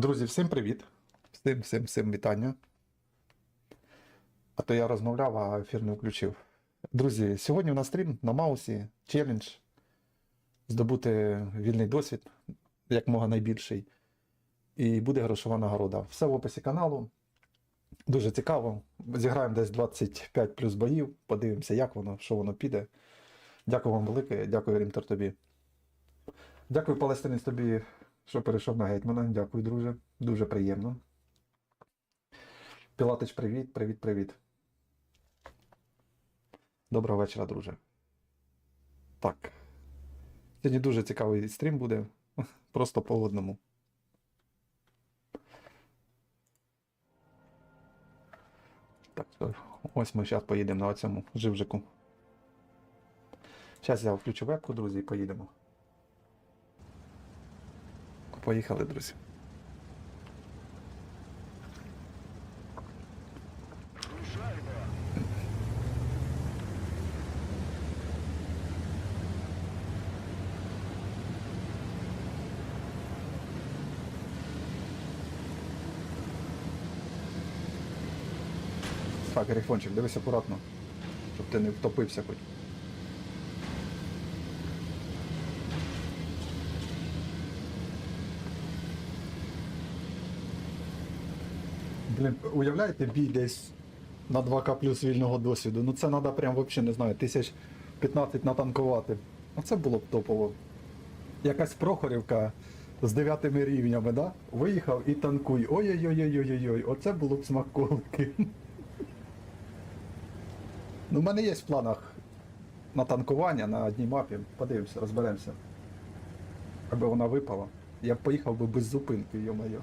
Друзі, всім привіт! Всім, всім, всім вітання. А то я розмовляв, а ефір не включив. Друзі, сьогодні у нас стрім на Маусі, челендж. Здобути вільний досвід, як мога найбільший. І буде грошова нагорода. Все в описі каналу. Дуже цікаво. Зіграємо десь 25 плюс боїв. Подивимося, як воно, що воно піде. Дякую вам велике, дякую, Рімтер, тобі. Дякую, Палестинець, тобі, що перейшов на гетьмана. Дякую, друже. Дуже приємно. Пілатич, привіт, привіт, привіт. Доброго вечора, друже. Так. Сьогодні дуже цікавий стрім буде. Просто по одному. Так, ось ми зараз поїдемо на цьому живжику. Зараз я включу вебку, друзі, і поїдемо. Поїхали, друзі. Так, грифончик, дивись акуратно, щоб ти не втопився хоч. Блін, уявляєте, бій десь на 2К плюс вільного досвіду. Ну це треба прям взагалі, не знаю, тисяч 15 натанкувати. Оце було б топово. Якась Прохорівка з 9 рівнями, да? Виїхав і танкуй. Ой-ой-ой-ой-ой-ой, оце було б смаколики. Ну, в мене є в планах на танкування на одній мапі. Подивимося, розберемося. Аби вона випала. Я б поїхав би без зупинки, йо-моє.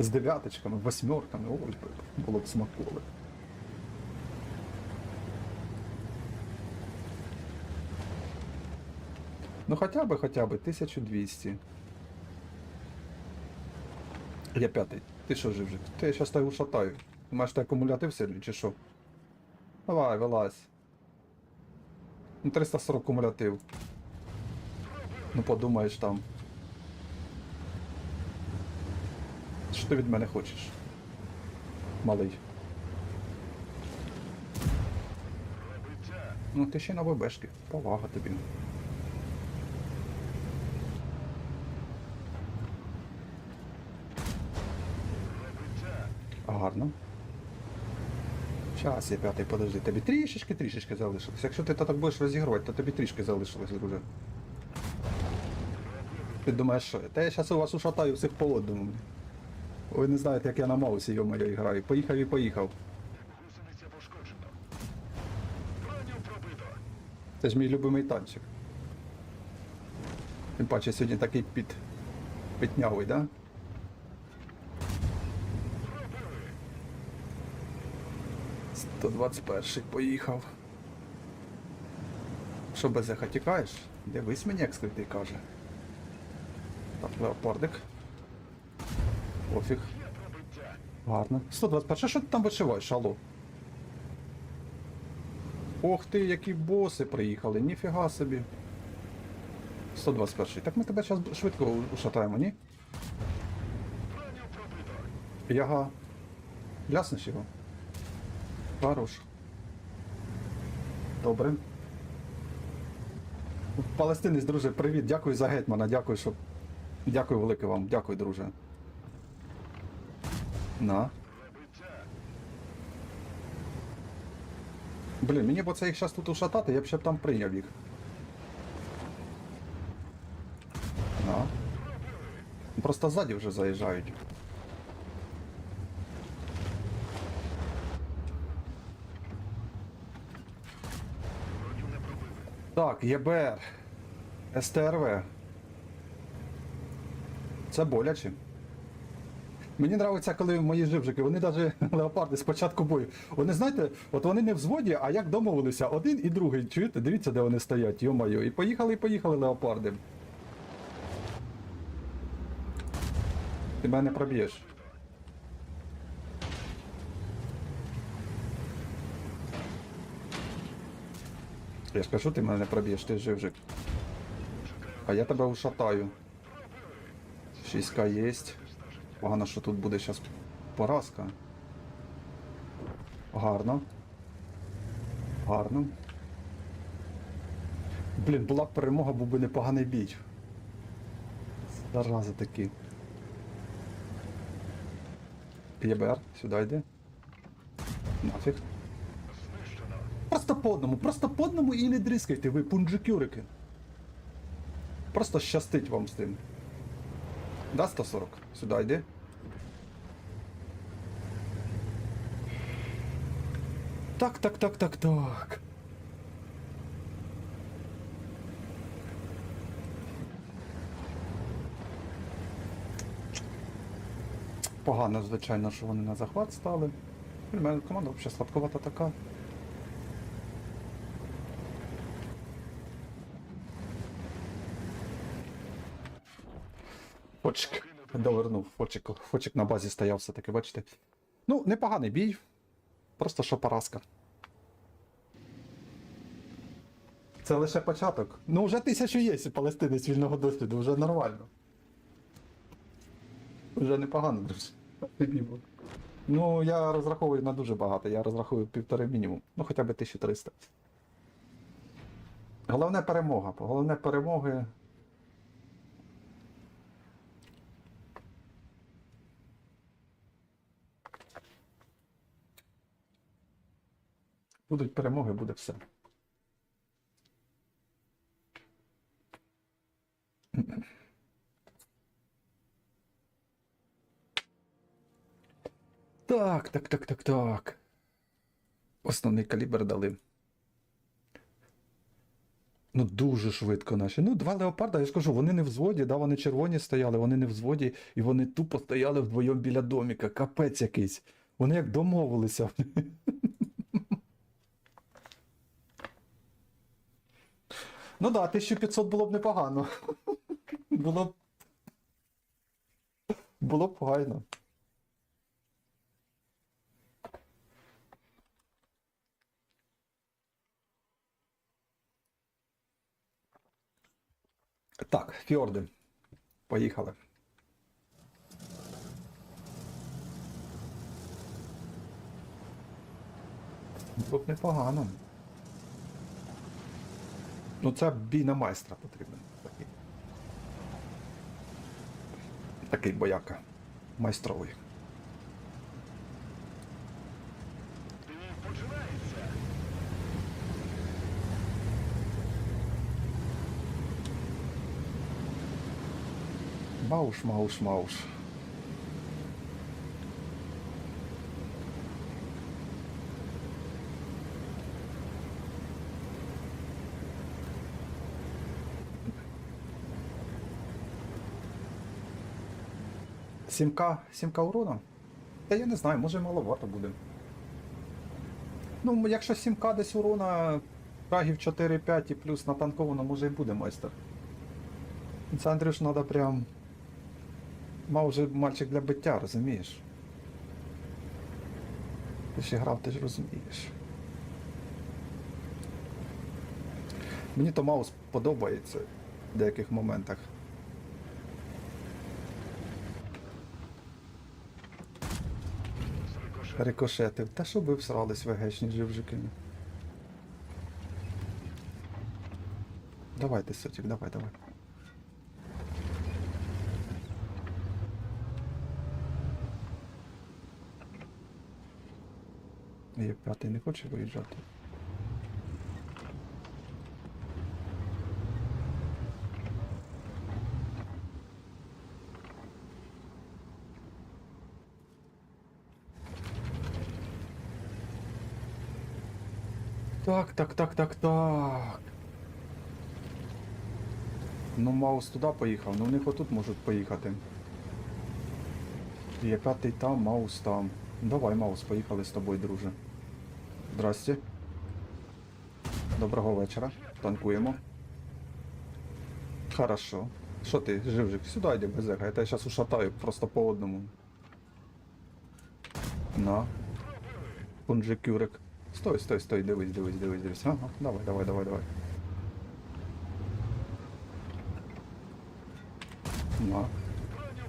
З дев'яточками, восьмерками, ой, було б смаколик. Ну хоча б, хоча б 1200. Я п'ятий. Ти що жив? Ти я щас тебе ушатаю. Ти маєш ти акумулятив сильний чи що? Давай, вилазь. Ну 340 кумулятив. Ну подумаєш там. Ти від мене хочеш? Малий. Ну ти ще на ВБшки. Повага тобі. Гарно. Щас, я п'ятий, подожди. Тобі трішечки, трішечки залишилось. Якщо ти так будеш розігрувати, то тобі трішки залишилось, друже. Ти думаєш, що? Та я зараз у вас ушатаю всіх по одному. Ви не знаєте, як я на маусі йо-моє граю. Поїхав і поїхав. Гусениця пошкоджено. Броню пробито. Це ж мій любимий танчик. Тим паче сьогодні такий під... піднявий, да? Пробили. 121 поїхав. Що без еха тікаєш? Дивись мені, як скритий каже. Так, леопардик. Пофіг. Гарно. 121. Що ти там вишиваєш, алло? Ох ти, які боси приїхали, ніфіга собі. 121. Так ми тебе зараз швидко ушатаємо, ні? Яга. Ляснеш його? Хорош. Добре. Палестинець, друже, привіт. Дякую за гетьмана, дякую, що. Дякую велике вам, дякую, друже. На. Блін, мені б це їх зараз тут ушатати, я б ще б там прийняв їх. На. Просто ззаді вже заїжджають. Так, ЄБР. СТРВ. Це боляче. Мені подобається, коли мої живжики, вони навіть леопарди з початку бою. Вони знаєте, от вони не в зводі, а як домовилися, один і другий. Чуєте? Дивіться, де вони стоять, йо-моє. І поїхали, і поїхали леопарди. Ти мене проб'єш. Я ж кажу, ти мене проб'єш, ти живжик. А я тебе ушатаю. 6к єсть. Погано, що тут буде зараз поразка. Гарно. Гарно. Блін, була б перемога, був би непоганий бій. Зарази такі. ЄБР, сюди йди. Нафіг. Просто по одному, просто по одному і не дрискайте, ви пунджикюрики. Просто щастить вам з тим. Да, 140? Сюди йди. Так, так, так, так, так. Погано, звичайно, що вони на захват стали. У мене команда взагалі слабковата така. Фочик довернув. Фочик, Фочик на базі стояв все-таки, бачите. Ну, непоганий бій. Просто що поразка. Це лише початок. Ну, вже тисячу є палестинець вільного досвіду, вже нормально. Вже непогано, друзі. Ну, я розраховую на дуже багато, я розраховую півтори мінімум. Ну, хоча б 1300. Головне перемога. Головне перемоги. Будуть перемоги, буде все. Так, так, так, так, так. Основний калібр дали. Ну, дуже швидко наші. Ну, два леопарда, я ж кажу, вони не в взводі, да, вони червоні стояли, вони не в взводі, і вони тупо стояли вдвоєм біля доміка. Капець якийсь. Вони як домовилися. Ну да, 1500 було б непогано. Було б. Було б файно. Так, фьорди. Поїхали. Було б непогано. Ну, це бій на майстра потрібен. Такий, Такий бояка. Майстровий. Мауш, мауш, мауш. Сімка, сімка урона? Та я не знаю, може маловато буде. Ну, якщо сімка десь урона, фрагів 4-5 і плюс на танковано, може і буде майстер. Це Андрюш треба прям. Мав вже мальчик для биття, розумієш? Ти ж грав, ти ж розумієш. Мені то маус подобається в деяких моментах. Рикошетив. Та що ви всрались вегечні живжики? Давайте, сотик, давай, давай. Я п'ятий не хоче виїжджати. Так, так, так, так, так. Ну, Маус туди поїхав, ну в них отут можуть поїхати. Є п'ятий там, Маус там. Давай, Маус, поїхали з тобою, друже. Здрасте. Доброго вечора. Танкуємо. Хорошо. Що ти, живжик? Сюди йди, безега. Я тебе зараз ушатаю просто по одному. На. Пунжикюрик. Стой, стой, стой, дивись, дивись, дивись, дивись. Ага, давай, давай, давай, давай. На. Броню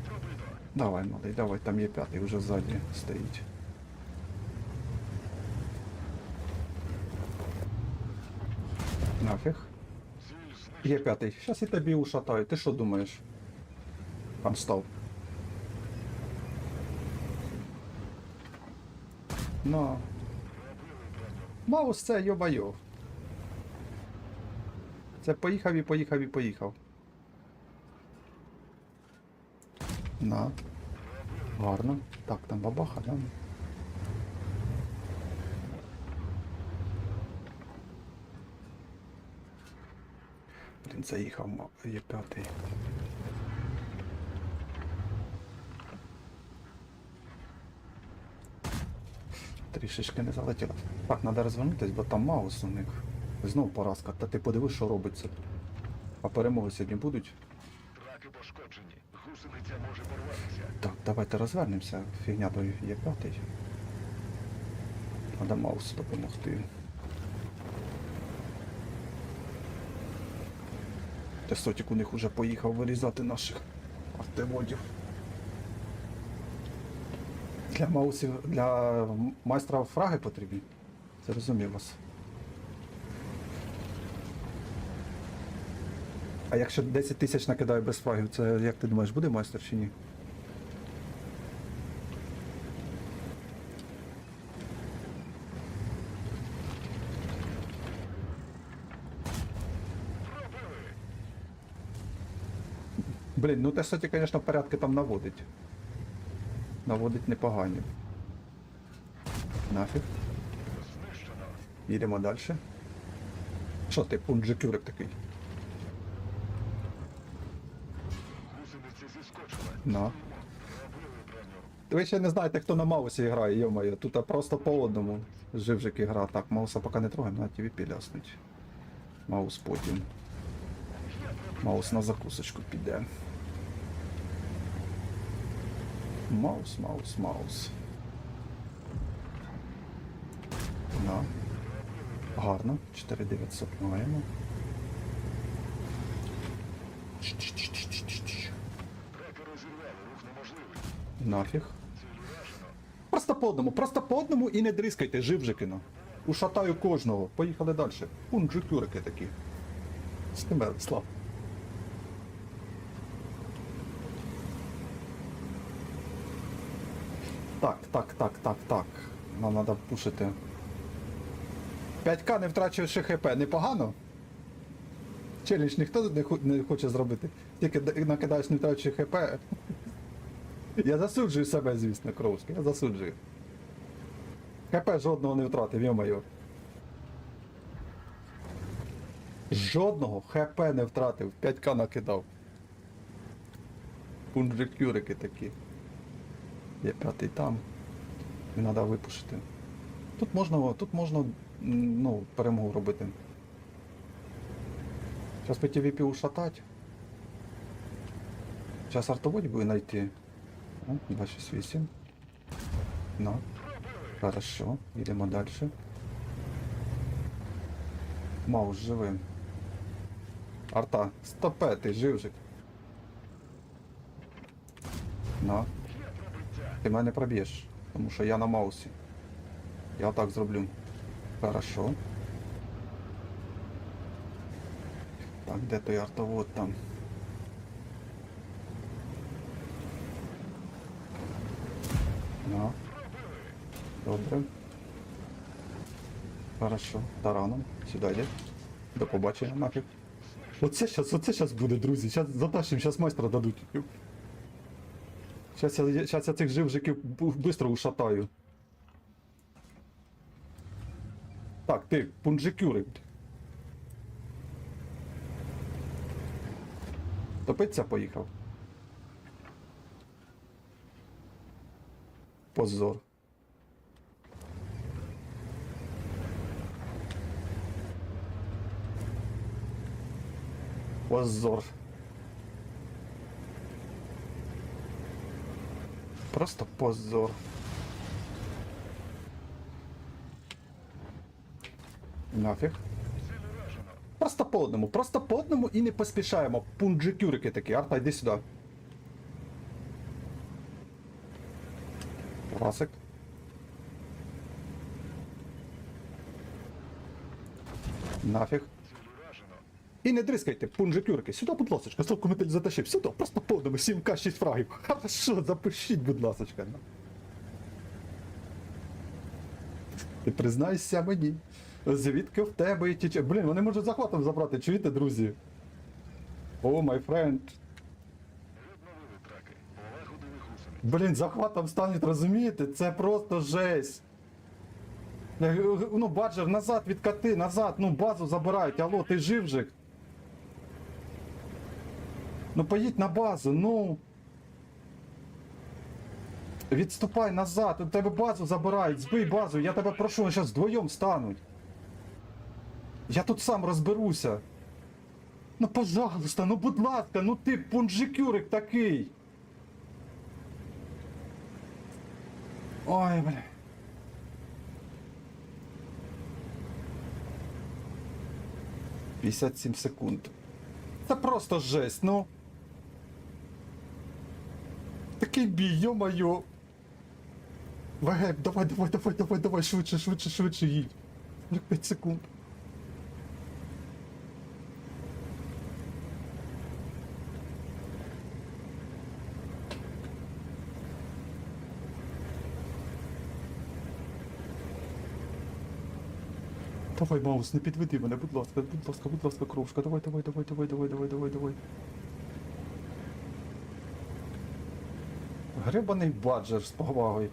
пробито. Давай, малий, давай, там є п'ятий, вже ззаді стоїть. Нафіг. Ціль знищена. Є п'ятий. Щас я тобі ушатаю. Ти що думаєш? Там став. На. Маус це йо-байо. Це поїхав і поїхав і поїхав. На. Гарно. Так, там бабаха, да? Блін, заїхав, є п'ятий. Трішечки не залетіло. Так, треба розвернутися, бо там маус у них. Знов поразка. Та ти подивись, що робиться. А перемоги сьогодні будуть. Траки пошкоджені. Гусениця може порватися. Так, давайте розвернемося. Фігня то є п'ятий. Треба маусу допомогти. Сотік у них уже поїхав вирізати наших артеводів. Для маусів, для майстра фраги потрібні. Зрозумів вас. А якщо 10 тисяч накидаю без фрагів, це як ти думаєш, буде майстер чи ні? Блін, ну те соті, звісно, порядки там наводить. Наводить непогані. Нафіг. Їдемо далі. Що ти, пунджикюрик такий? На. Ви ще не знаєте, хто на маусі грає, йо-моє. Тут просто по одному. Живжик гра. Так, мауса поки не трогаємо, на ТВП ляснуть. Маус потім. Маус на закусочку піде. Маус, маус, маус. На. Гарно. 4900 маємо. Нафіг. Просто по одному, просто по одному і не дрискайте, живжикино. Ушатаю кожного. Поїхали далі. Пунджикюрики такі. З тебе, Слав. Так, так, так, так, так. Нам треба пушити. 5К не втрачуючи ХП. Непогано? Челендж ніхто не, хо- не хоче зробити. Тільки накидаєш не втрачуючи ХП. Я засуджую себе, звісно, Кровський, я засуджую. ХП жодного не втратив, йо-моє. Жодного ХП не втратив, 5к накидав. Пунджикюрики такі. Є п'ятий там. І треба випушити. Тут можна, тут можна ну, перемогу робити. Зараз по TVP ушатать. Зараз артоводь буде знайти. 268. На. Хорошо. Йдемо далі. Маус живим. Арта, стопе, ти живжик. На. Ти мене проб'єш, тому що я на маусі. Я так зроблю. Хорошо. Так, де той артовод там? Добре. Хорошо. Тараном. Сюди йде. До побачення нафіг. Оце щас, оце щас буде, друзі. Щас затащим, щас майстра дадуть. Щас я, щас я цих живжиків швидко ушатаю. Так, ти, пунджикюрик. Топиться поїхав. Позор. Позор. Просто позор. Нафіг. Просто по одному, просто по одному і не поспішаємо. Пунджикюрики такі. Арта, йди сюди. Расик. Нафіг. І не дрискайте, пунджикюрики. Сюди, будь ласка, Славко метель затащив. Сюди, просто по 7к, 6 фрагів. Хорошо, запишіть, будь ласка. Ти признайся мені. Звідки в тебе і тіче. Блін, вони можуть захватом забрати, чуєте, друзі? О, май френд. Блін, захватом стануть, розумієте? Це просто жесть. Е, Ну, баджер, назад відкати, назад, ну базу забирають. Алло, ти жив же? Ну поїдь на базу, ну. Відступай назад, у тебе базу забирають, збий базу, я тебе прошу, вони зараз вдвоєм стануть. Я тут сам розберуся. Ну, пожалуйста, ну будь ласка, ну ти пунжикюрик такий. Ой, бля. П'ятдесят секунд. Це просто жесть, ну. Такий бій, йо-моє. ВГ, давай, давай, давай, давай, давай, швидше, швидше, швидше їдь. 45 секунд. Давай, Маус, не підведи мене, будь ласка, будь ласка, будь ласка, крошка. Давай, давай, давай, давай, давай, давай, давай, давай. Гребаний баджер з повагою.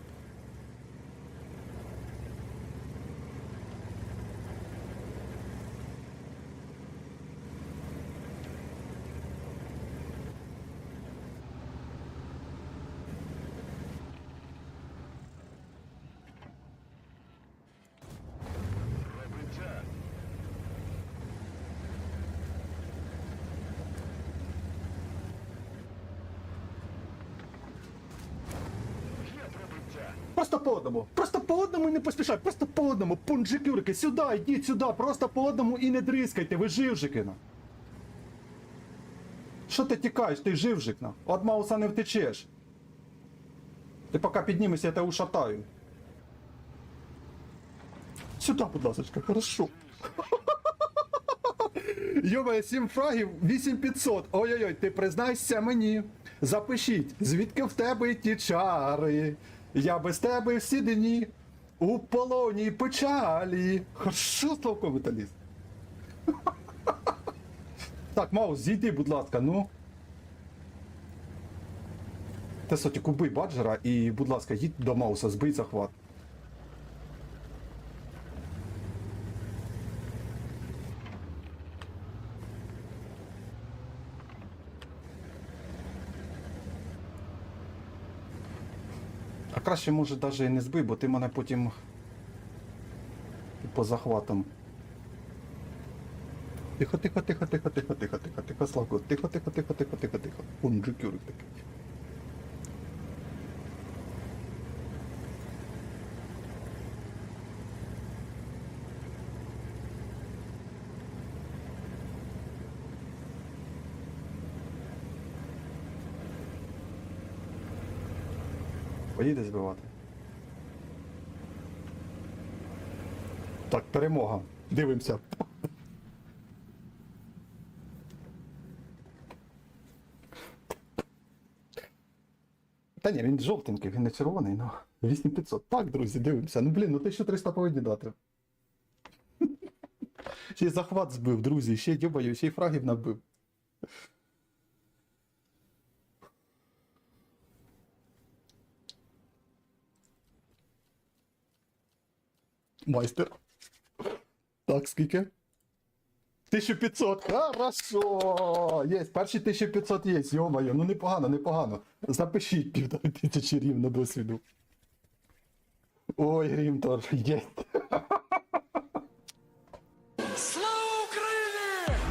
Одному. Просто по одному і не поспішай. Просто по одному. Пунджикюрики, сюди, йдіть сюди. Просто по одному і не дрискайте. Ви живжики на. Що ти тікаєш? Ти живжик на. От Мауса не втечеш. Ти поки піднімешся, я тебе ушатаю. Сюди, будь ласка, хорошо. Йомає, 7 фрагів, 8500. Ой-ой-ой, ти признайся мені. Запишіть, звідки в тебе ті чари. Я без тебе всі дні у полоні печалі. Хорошо, Славко металіст. Так, Маус, зійди, будь ласка, ну. Те сотік, куби баджера і, будь ласка, їдь до Мауса, збий захват. Краще, може, навіть і не збий, бо ти мене потім по захватам. Тихо, тихо, тихо, тихо, тихо, тихо, тихо, тихо, Славко, тихо, тихо, тихо, тихо, тихо, тихо. Пунджикюрик такий. Поїде збивати. Так, перемога. Дивимося. Та ні, він жовтенький, він не червоний, ну. 8500. Так, друзі, дивимося. Ну блін, ну 1300 повинні дати. Ще й захват збив, друзі, ще й дюбаю, ще й фрагів набив. Майстер. Так, скільки? 1500. Хорошо! Є, перші 1500 є, йомаю. Ну непогано, непогано. Запишіть півтори тисячі рівно досвіду. Ой, Грімтор, є. Слава Україні!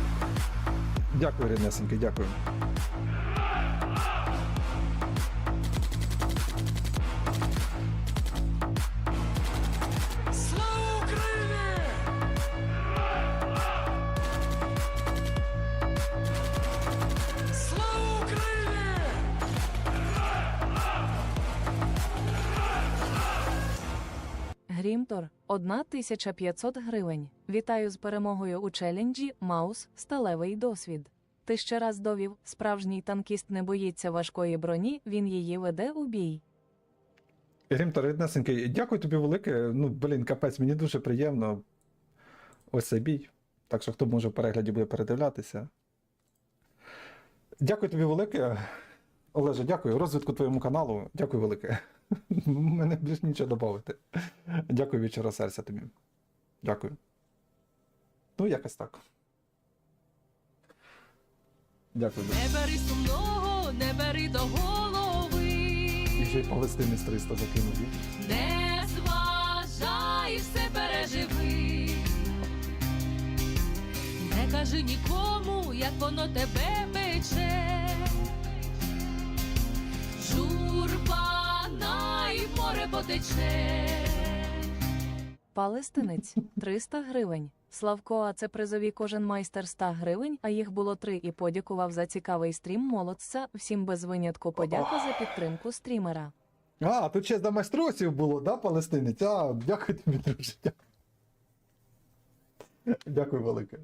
Дякую, Ренесеньки, дякую. Рімтор 1500 гривень. Вітаю з перемогою у челенджі Маус Сталевий досвід. Ти ще раз довів, справжній танкіст не боїться важкої броні, він її веде у бій. Грімтор, ріднесенький, дякую тобі велике. Ну, блін, капець, мені дуже приємно. Ось цей бій. Так що хто може в перегляді буде передивлятися. Дякую тобі велике. Олеже, дякую. Розвитку твоєму каналу. Дякую велике. У мене більш нічого додати. Дякую щирого серця тобі. Дякую. Ну, якось так. Дякую. Не бери сумного, не бери до голови, І ще й Палестини з 300 закинув. не зважай, все переживи. Не кажи нікому, як воно тебе пече. Потече. Палестинець 300 гривень. Славко, а це призові кожен майстер 100 гривень, а їх було три і подякував за цікавий стрім молодця. Всім без винятку подяка за підтримку стрімера. А, тут ще за майстросів було, да, палестинець? А, дякую тобі, друже. Дякую. Дякую велике.